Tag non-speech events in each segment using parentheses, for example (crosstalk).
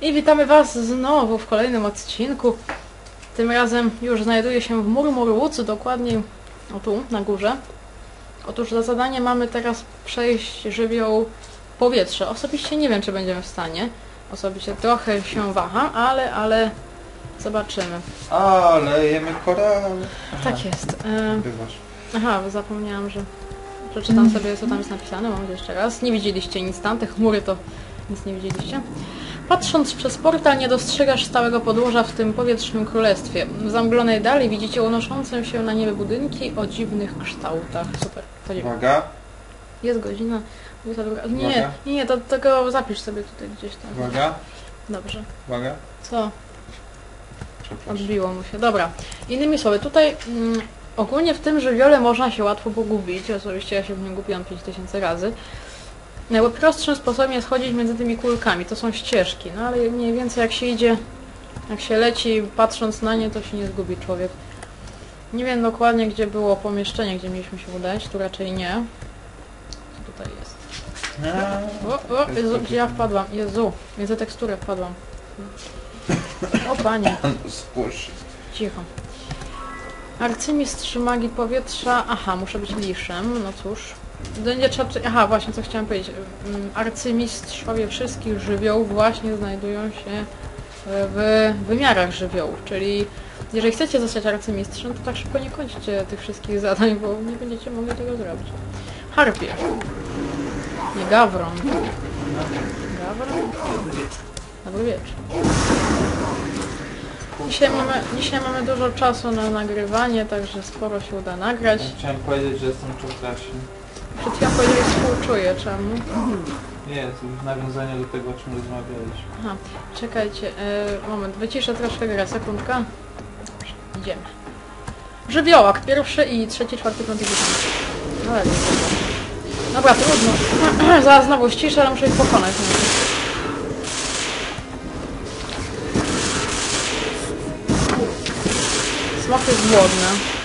I witamy Was znowu w kolejnym odcinku. Tym razem już znajduję się w Murmurwoods, dokładniej o tu, na górze. Otóż za zadanie mamy teraz przejść żywioł powietrze. Osobiście nie wiem, czy będziemy w stanie. Osobiście trochę się waham, ale, ale zobaczymy. Ale jemy korale. Tak jest. E, Bywasz. Aha, bo zapomniałam, że przeczytam sobie, co tam jest napisane. Mam jeszcze raz. Nie widzieliście nic tam, te chmury to nic nie widzieliście. Patrząc przez portal nie dostrzegasz stałego podłoża w tym powietrznym królestwie. W zamglonej dali widzicie unoszące się na niebie budynki o dziwnych kształtach. Super. To nie Uwaga, Jest godzina. 22. Nie, Uwaga. nie, nie, to tego zapisz sobie tutaj gdzieś tam. uwaga, Dobrze. uwaga. Co? Przepraszam. Odbiło mu się. Dobra. Innymi słowy, tutaj mm, ogólnie w tym żywiole można się łatwo pogubić. Osobiście ja się w nim gubiłam 5000 razy. Najprostszym sposobem jest chodzić między tymi kulkami. To są ścieżki, no ale mniej więcej jak się idzie, jak się leci, patrząc na nie, to się nie zgubi człowiek. Nie wiem dokładnie, gdzie było pomieszczenie, gdzie mieliśmy się udać. Tu raczej nie. Co tutaj jest? O, o, Jezu, gdzie ja wpadłam? Jezu, między teksturę wpadłam. O panie. Spójrz. Cicho. Arcymistrz magii powietrza. Aha, muszę być liszem, no cóż. Będzie trzeba. Aha, właśnie co chciałam powiedzieć. Mm, Arcymistrzowie wszystkich żywiołów właśnie znajdują się w wymiarach żywiołów, czyli jeżeli chcecie zostać arcymistrzem, to tak szybko nie kończcie tych wszystkich zadań, bo nie będziecie mogli tego zrobić. Harpie. Nie gawron. Gawron? Dobry wieczór. Dzisiaj mamy, dzisiaj mamy dużo czasu na nagrywanie, także sporo się uda nagrać. Chciałem powiedzieć, że jestem czuklaszy. Przed chwilą powiedziałeś współczuję, czemu? Nie, to w nawiązaniu do tego, o czym rozmawialiśmy. Aha, czekajcie, e, moment, wyciszę troszkę grę, sekundka. Idziemy. Żywiołak, pierwszy i trzeci, czwarty, piąty, dziesiąty. No ale Dobra, trudno. (clears throat) Zaraz znowu ściszę, ale muszę ich pokonać. Smok jest głodny.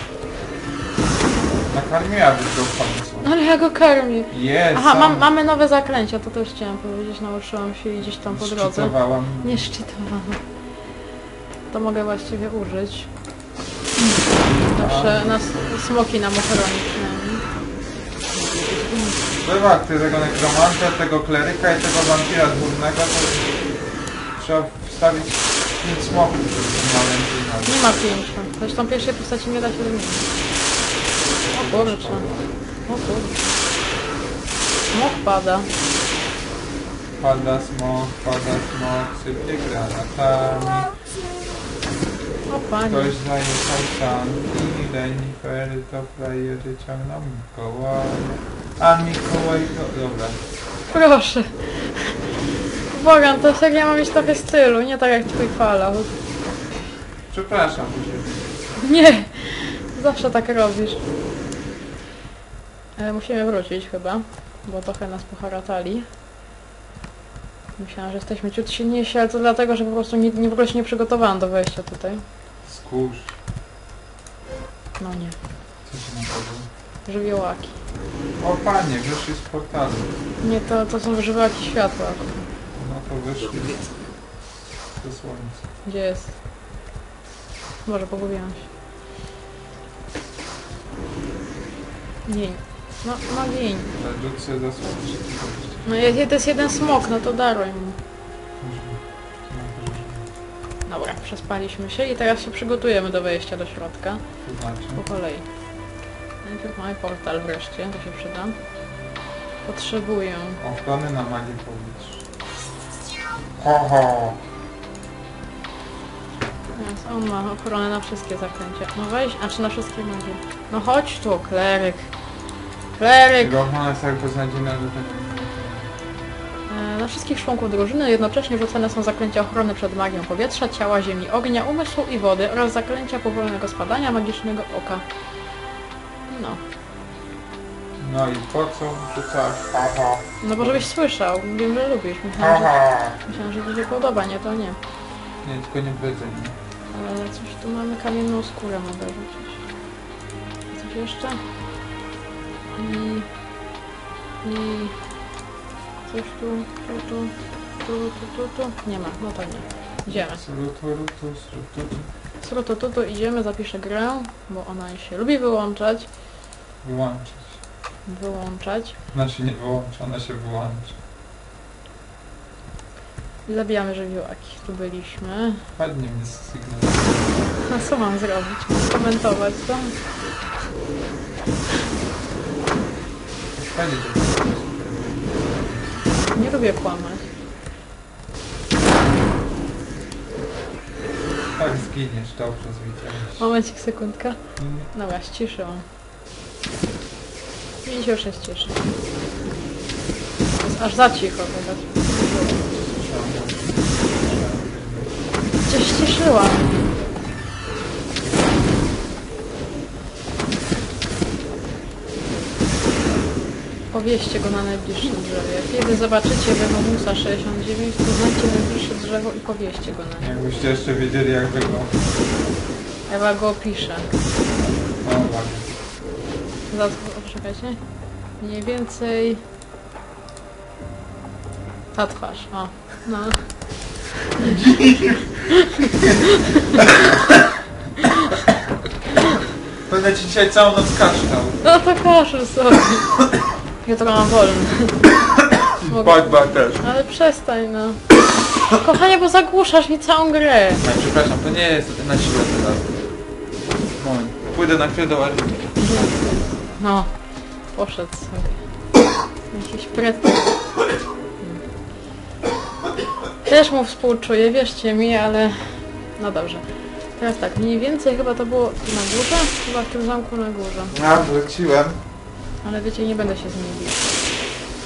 Nakarmiłabyś go w końcu. Ale ja go karmię. Jest. Aha, mam, mamy nowe zaklęcia, to też chciałam powiedzieć, nauczyłam się gdzieś tam po drodze. Szczytowałam. Nie szczytowałam. To mogę właściwie użyć. Zawsze nas smoki nam ochroni przynajmniej. Bywa, ty tego nekromanta, tego kleryka i tego wampira dwórnego, to trzeba wstawić 5 smoków, żeby maleńki na Nie ma pięciu. Zresztą pierwszej postaci nie da się wymienić. O kurczę. O kurczę. Smok pada. Pada smok, pada smok, sypie granatami. O panie. Ktoś zajechał sanki, renifery to frajery ciągną Mikołaja. A Mikołaj to... Dobra. Proszę. Błagam, ta seria ma mieć trochę stylu, nie tak jak twój Fallout. Przepraszam. Nie! Zawsze tak robisz. E, musimy wrócić chyba, bo trochę nas poharatali. Myślałam, że jesteśmy ciut silniejsi, ale to dlatego, że po prostu nie, nie, w ogóle się nie przygotowałam do wejścia tutaj. Skórz. No nie. Co się nam powiedział? Żywiołaki. O panie, wyszli z portalu. Nie, to, to są żywiołaki światła. No to wyszli ze słońca. Gdzie jest? Może pogubiłam się. Gień. No, no za słońce. No jest, to jest jeden smok, no to daruj mu. Dobra, przespaliśmy się i teraz się przygotujemy do wejścia do środka. Po kolei. Najpierw mamy portal wreszcie, to się przyda. Potrzebuję... Ochrony na magię powietrza. Ho ho! Teraz on ma ochronę na wszystkie zaklęcia. No weź, a czy na wszystkie magie? No chodź tu, kleryk. Kleryk! Jego ochrona jest beznadziejna, że tak... E, Na wszystkich członków drużyny jednocześnie rzucane są zaklęcia ochrony przed magią powietrza, ciała, ziemi, ognia, umysłu i wody oraz zaklęcia powolnego spadania magicznego oka. No. No i po co rzucasz? Ho! No bo żebyś słyszał. Wiem, że lubisz. Myślałam, Ho że, ho! myślałam, że ci się podoba, nie, to nie. Nie, tylko nie brydzenie. Ale coś tu mamy kamienną skórę mogę rzucić. Coś jeszcze? I... I... Coś tu, coś tu. Tu, tu, tu, tu. Nie ma, no to nie. Idziemy. Sruturutu, srututu. Srutu, tu, tu, idziemy, zapiszę grę, bo ona się lubi wyłączać. Wyłączyć. Wyłączać. Znaczy nie wyłącza, ona się wyłącza. Zabijamy żywiołaki. Tu byliśmy. Ładnie mnie sygnał. A (laughs) co mam zrobić? Skomentować to? Fajnie to. Nie lubię kłamać. Tak zginiesz, dobrze zwiedziałeś. Momencik, sekundka. No właśnie, ciszę. 56 cieszy. Jest aż za cicho teraz. Cię ściszyłam. Powieście go na najbliższym drzewie. Kiedy zobaczycie Venomusa 69, to znajdźcie najbliższe drzewo i powieście go na nie. Jakbyście jeszcze wiedzieli jak wygląda. Ewa go opisze. No ładnie. Za, o, czekajcie. Mniej więcej... Ta twarz, o. No. Będę ci dzisiaj całą noc kaształ. No to kaszel sobie. Jutro mam wolny. (coughs) Mogę- Bagba też. Ale przestań no. Kochanie, bo zagłuszasz mi całą grę. No, przepraszam, to nie jest na siłę teraz. Moment. Pójdę na chwilę do łazienki. No, poszedł sobie. Jakiś pretekst. Też mu współczuję, wierzcie mi, ale... No dobrze. Teraz tak, mniej więcej chyba to było na górze? Chyba w tym zamku na górze. Ja wróciłem. Ale wiecie, nie będę się z nim bić.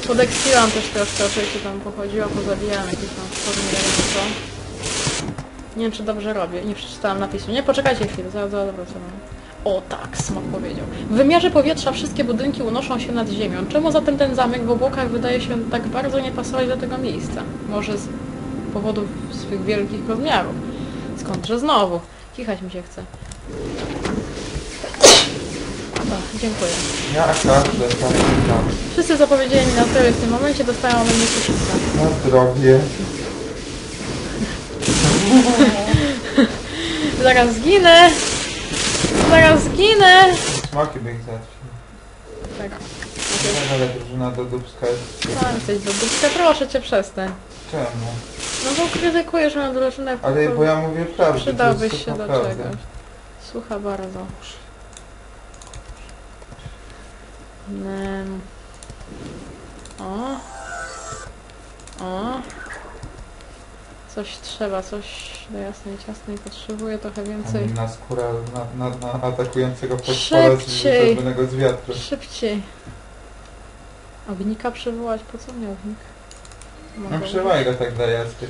Podeksiłam też troszkę, oczywiście tam pochodziła, pozabijałam jakieś tam stwory, nie wiadomo co. Nie wiem, czy dobrze robię. Nie przeczytałam napisu. Nie, poczekajcie chwilę, zaraz, zaraz wracam. O tak, smok powiedział. W wymiarze powietrza wszystkie budynki unoszą się nad ziemią. Czemu zatem ten zamek w obłokach wydaje się tak bardzo nie pasować do tego miejsca? Może z powodów swych wielkich rozmiarów. Skądże znowu? Kichać mi się chce. O, dziękuję. Ja każdy, tak, tak. Wszyscy zapowiedzieli mi na zdrowie w tym momencie, dostają ode mnie kuszyczkę. Na zdrowie. (laughs) Zaraz zginę! Zaraz zginę! Smoki by ich. Tak. Ale drużyna do Dubska jest... Mam coś do dupka, proszę cię przestań. Czemu? No bo krytykujesz moją drużynę. Ale bo ja mówię prawdę. Przydałbyś się do czegoś. Słucha bardzo. Nem. O. O. Coś trzeba, coś do jasnej, ciasnej potrzebuję trochę więcej. Na skóra na, na, na atakującego potwora Szybciej. zrobionego z wiatru. Szybciej. Ognika przywołać? Po co mnie ognik? No Mogę- przywaj go tak dla jasnych.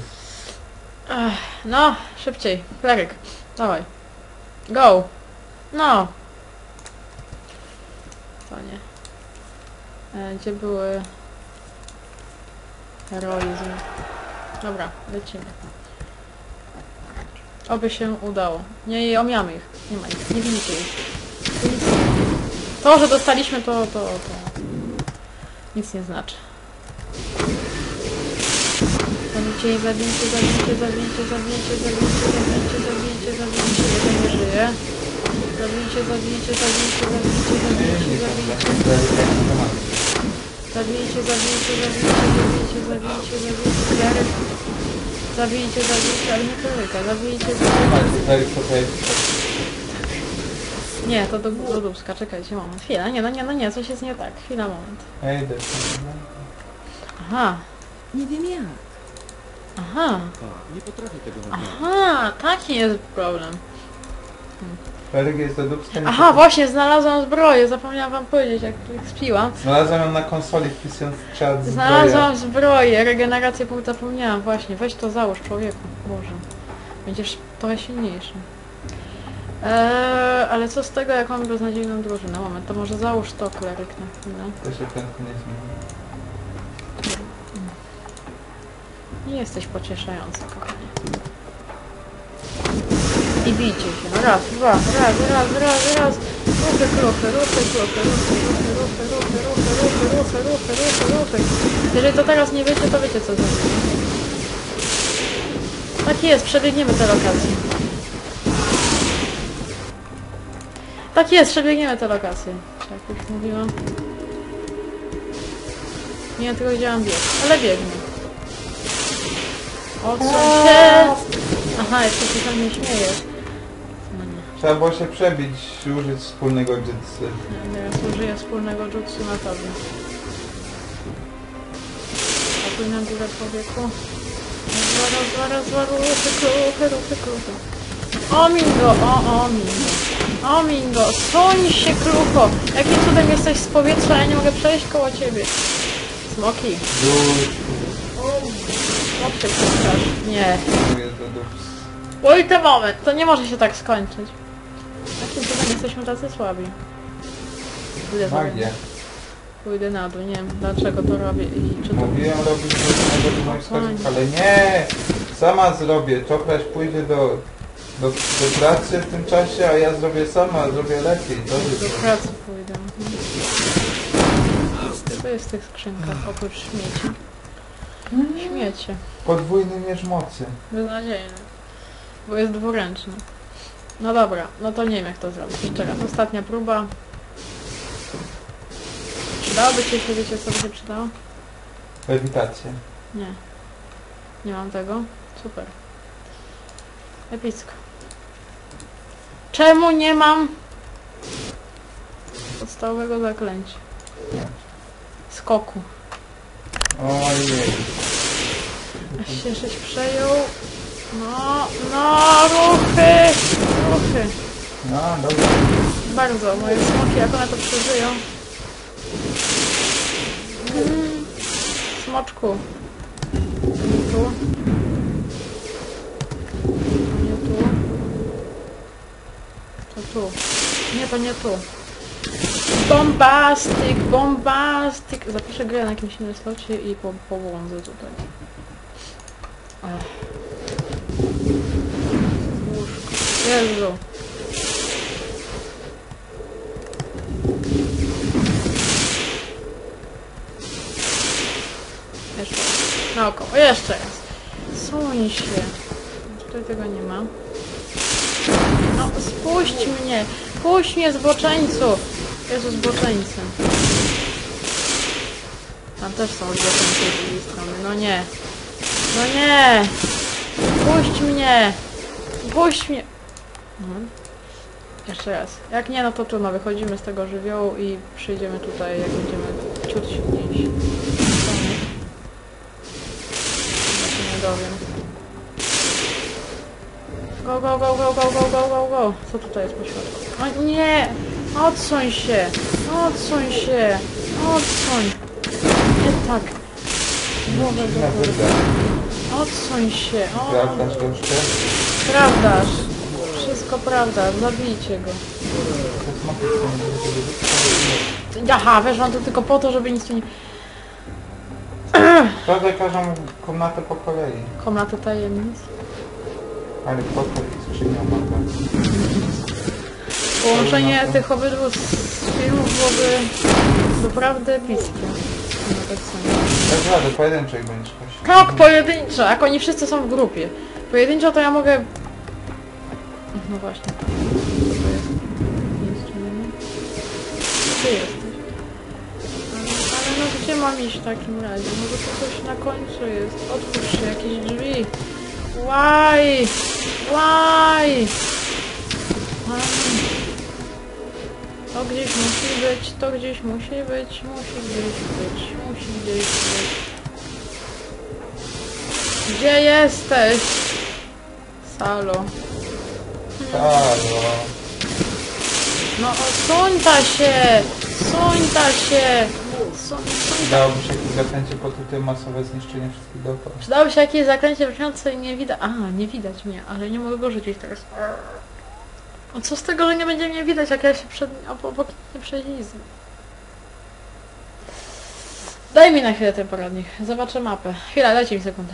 Ech, No, szybciej. Kleryk. Dawaj. Go. No. To nie. E, gdzie były heroizm? Dobra, lecimy. Oby się udało. Nie, nie omiamy ich. Nie ma ich. Nie widzicie ich. To, że dostaliśmy to, to, to nic nie znaczy. Zabijcie zabijcie, zabijcie, zabijcie, zabijcie, zabijcie, zabijcie, zabijcie, zabijcie, jeden nie żyje. Zabijcie, zabijcie, zabijcie, zabijcie, zabijcie, zabijcie. Zabijcie, zabijcie, zabijcie, zabijcie, zabijcie, zabijcie, kleryk. Zabijcie, zabijcie, ale nie kleryka, zabijcie, zabijcie. Nie, to do, do Dubska, czekajcie, moment. Chwila, nie, no nie, no nie, coś jest nie tak. Chwila, moment. Ej, Aha, Nie wiem jak. aha, nie potrafię tego robić. aha, taki jest problem. Jest do Dubska. nie Aha, właśnie, znalazłam zbroję, zapomniałam wam powiedzieć, jak, jak spiłam. Znalazłem ją na konsoli wpisując w czat zbroję. Znalazłam zbroję, regenerację punkt zapomniałam, właśnie, weź to załóż człowieku, Boże. Będziesz trochę silniejszy. Eee, ale co z tego, jak mamy beznadziejną drużynę? Moment, to może załóż to, kleryk, na chwilę. To się chętnie zmieni. Nie jesteś pocieszający, kochanie. I bijcie się. No raz, dwa, raz, raz, raz, raz. Ruchy, kruchy, ruchy, kruchy, ruchy, ruchy, ruchy, ruchy, ruchy, ruchy, ruchy, ruchy, ruchy, ruchy. Jeżeli to teraz nie wiecie, to wiecie co zrobić. Tak jest, przebiegniemy te lokacje. Tak jest, przebiegniemy te lokacje. Tak jak już mówiłam. Nie wiem tylko gdzie mam bieg, ale biegnę. O co się... Aha, jeszcze się tam nie śmiejesz. Trzeba było się przebić, użyć wspólnego jitsu. Ja teraz użyję wspólnego jutsu na tobie. Pokój na górę człowieku. Raz, dwa, raz, dwa, ruchy, kruchy, ruchy, kruchy. O mingo, o, o mingo. O mingo, suń się krucho. Jakim cudem jesteś z powietrza, ja nie mogę przejść koło ciebie. Smoki. Puszczasz? Nie. Oj, ten moment, to nie może się tak skończyć. Jakim cudem jesteśmy tacy słabi? Pójdę. Magia. Pójdę na dół, nie wiem dlaczego to robię i czy to... Mówiłem robić różnego do moich skoczków, ale nie! Sama zrobię. Czopraś pójdzie do, do, do pracy w tym czasie, a ja zrobię sama, zrobię lepiej. Do Dobrze. pracy pójdę. mhm. Co jest w tych skrzynkach oprócz śmieci? Śmiecie. Podwójny mierz mocy. Beznadziejne. Bo jest dwuręczny. No dobra, no to nie wiem jak to zrobić. Jeszcze raz, ostatnia próba. Przydałoby się, wiecie co by się przydało? Lewitację. Nie. Nie mam tego? Super. Epicko. Czemu nie mam podstawowego zaklęcia? Skoku. Ojej. Aż się żeś przejął. No, no, ruchy! No, dobra. Bardzo. Moje smoki, jak one to przeżyją. Mm. Smoczku. Nie tu. Nie tu. To tu. Nie, to nie tu. Bombastic, bombastic. Zapiszę grę na jakimś innym slocie i po, pobłądzę tutaj. Ech. Jezu. Jeszcze. Naokoło. Jeszcze raz. Suń się. Tutaj tego nie ma. No, spuść mnie. Puść mnie, zboczeńcu. Jezu, zboczeńcy. Tam też są zboczeńcy z drugiej strony. No nie. No nie. Puść mnie. Puść mnie. Mhm. Jeszcze raz. Jak nie, no to trudno. Wychodzimy z tego żywiołu i przyjdziemy tutaj, jak będziemy ciut silniejsi. Ja się nie dowiem. Go, go, go, go, go, go, go, go, go. Co tutaj jest po środku? O nie! Odsuń się! Odsuń się! Odsuń! Nie tak. Głowę do góry. Odsuń się! O, jeszcze? prawdaż! Wszystko prawda, zabijcie go. To Aha, weszłam tu tylko po to, żeby nic tu nie... (clears throat) Sprawdzaj każdą komnatę po kolei. Komnaty tajemnic. Ale pokój i skrzynią mam Połączenie Komnata. tych obydwu z filmów byłoby naprawdę epickie. No tak samo. Tak radę, pojedynczej będziesz kość. Krok pojedynczo, jak oni wszyscy są w grupie. Pojedynczo to ja mogę... No właśnie. To jest? Ty jesteś. Ale, ale no gdzie mam iść w takim razie? Może to coś na końcu jest. Otwórz się, jakieś drzwi. Why? Why? To gdzieś musi być, to gdzieś musi być, musi gdzieś być, musi gdzieś być. Gdzie jesteś? Salo. Halo. No się! Suńta się! Suń, suńta. Dałoby się jakieś zaklęcie pod tytułem masowe zniszczenie wszystkich dookoła. Przydało się jakieś zaklęcie wrzące i nie widać... A, nie widać mnie, ale nie mogę go rzucić teraz. A co z tego, że nie będzie mnie widać, jak ja się przed... ob- obok nie prześlizgnę? Daj mi na chwilę ten poradnik. Zobaczę mapę. Chwila, dajcie mi sekundę.